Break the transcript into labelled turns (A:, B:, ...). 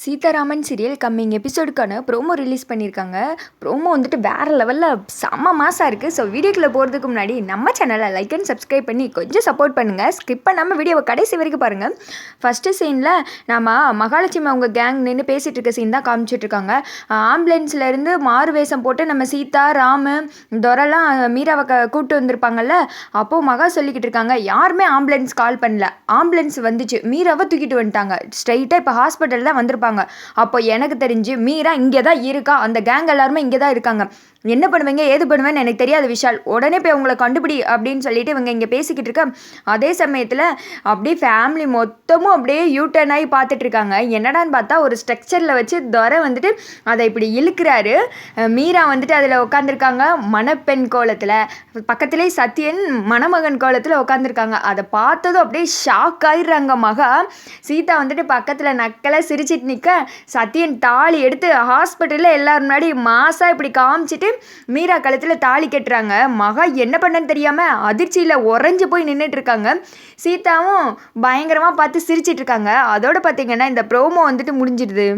A: Sitharaman serial coming எபிசோடுக்கான promo release பண்ணியிருக்காங்க. Promo வந்துட்டு வேறு லெவலில் செம்ம மாசாக இருக்குது ஸோ வீடியோக்குள்ளே போகிறதுக்கு முன்னாடி நம்ம சேனலை லைக் அண்ட் சப்ஸ்கிரைப் பண்ணி கொஞ்சம் சப்போர்ட் பண்ணுங்கள் ஸ்கிப் பண்ணாமல் வீடியோவை கடைசி வரைக்கும் பாருங்கள் ஃபஸ்ட்டு சீனில் நம்ம மகாலட்சுமி அவங்க கேங் நின்று பேசிகிட்டு இருக்க சீன் தான் காமிச்சிட்ருக்காங்க ஆம்புலன்ஸ்லேருந்து மாறு வேஷம் போட்டு நம்ம சீதா ராமு துரெல்லாம் மீராவை க கூப்பிட்டு வந்திருப்பாங்கல்ல அப்போது மகா சொல்லிக்கிட்டு இருக்காங்க யாருமே ஆம்புலன்ஸ் கால் பண்ணல. ஆம்புலன்ஸ் வந்துச்சு. மீராவை தூக்கிட்டு வந்துட்டாங்க. ஸ்ட்ரைட்டாக இப்போ ஹாஸ்பிட்டல் தான் வந்திருப்பாங்க. அப்போ எனக்கு தெரிஞ்சு மீரா இங்கே தான் இருக்கா? அந்த கேங் எல்லாருமே இங்கே தான் இருக்காங்க. என்ன பண்ணுவீங்க? ஏது பண்ணுவேன்னு எனக்கு தெரியாது விஷால். உடனே போய் உங்களை கண்டுபிடி அப்படின்னு சொல்லிட்டு இவங்க இங்கே பேசிக்கிட்டு இருக்க அதே சமயத்தில் அப்படியே ஃபேமிலி மொத்தமும் அப்படியே யூ டர்ன் ஆகி பார்த்துட்டு இருக்காங்க. என்னடான்னு பார்த்தா ஒரு ஸ்ட்ரக்சரில் வச்சு துரை வந்துட்டு அதை இப்படி இழுக்கிறாரு. மீரா வந்துட்டு அதில் உட்காந்துருக்காங்க மணப்பெண் கோலத்தில். பக்கத்துலேயே சத்யன் மணமகன் கோலத்தில் உட்காந்துருக்காங்க அதை பார்த்ததும் அப்படியே ஷாக் ஆயிடுறாங்க மகா. சீதா வந்துட்டு பக்கத்தில் நக்கலை சிரிச்சிட்டு நிற்க சத்யன் தாலி எடுத்து ஹாஸ்பிட்டலில் எல்லார் முன்னாடி மாசாக இப்படி காமிச்சிட்டு மீரா கழுத்தில் தாலி கட்டுறாங்க. மகா என்ன பண்ணன்னு தெரியாமல் அதிர்ச்சியில் உறைஞ்சு போய் நின்றுட்டு இருக்காங்க சீதாவும் பயங்கரமாக பார்த்து சிரிச்சிட்ருக்காங்க. அதோட பார்த்தீங்கன்னா இந்த ப்ரோமோ வந்துட்டு முடிஞ்சிடுது.